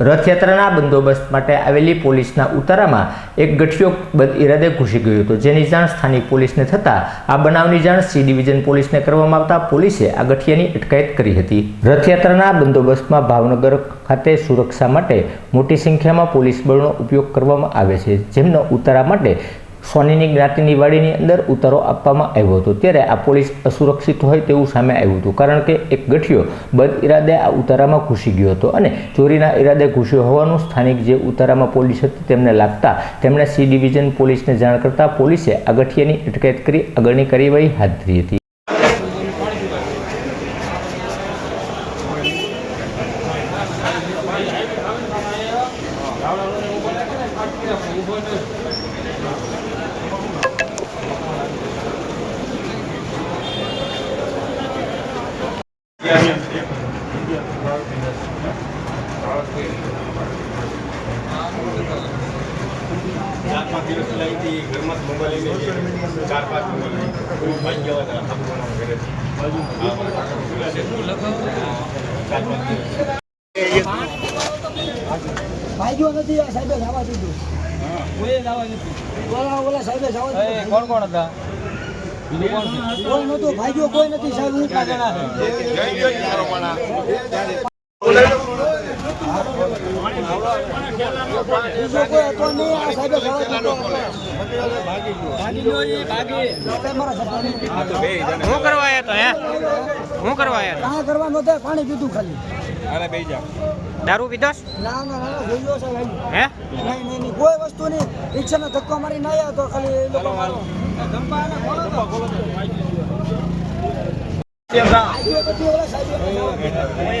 રથયાત્રાના બંદોબસ્ત માટે આવેલી પોલીસના ઉતારામાં એક ગઠિયો બદ ઇરાદે ઘૂસી ગયો હતો. જેની જાણ સ્થાનિક પોલીસને થતાં આ બનાવની જાણ સી ડિવિઝન પોલીસને કરવામાં આવતા પોલીસે આ ગઠિયાની અટકાયત કરી હતી. રથયાત્રાના બંદોબસ્તમાં ભાવનગર ખાતે સુરક્ષા માટે મોટી સંખ્યામાં પોલીસ બળનો ઉપયોગ કરવામાં આવે છે. જેમનો ઉતારા માટે સોનીની જ્ઞાતિની વાડીની અંદર ઉતારો આપવામાં આવ્યો હતો. ત્યારે આ પોલીસ અસુરક્ષિત હોય તેવું સામે આવ્યું હતું. કારણ કે એક ગઠિયો બદ ઇરાદે આ ઉતારામાં ઘૂસી ગયો હતો અને ચોરીના ઇરાદે ઘૂસ્યો હોવાનું સ્થાનિક જે ઉતારામાં પોલીસ હતી તેમને લાગતા તેમણે સી ડિવિઝન પોલીસને જાણ કરતા પોલીસે આ ગઠિયાની અટકાયત કરી આગળની કાર્યવાહી હાથ ધરી હતી. ભાઈ ગયા હતા આપણું છે. ચાર પાંચ દિવસ. ભાગ્યો નથી સાહેબે જવા કોણ કોણ હતા કોઈ નતું ભાગ્યો કોઈ નથી સાહેબ હું આ સાહેબે. હું કરવા આવ્યા પાણી પીધું ખાલી દારૂ પીધોસ? ના ના ના જોયો છે હે? નહીં નહીં નહીં કોઈ વસ્તુ નહીં રિક્ષાનો ધક્કો મારી ના આવ્યા તો ખાલી એ લોકો મારો. ભાગ્યો પછી ઓલા સાહેબે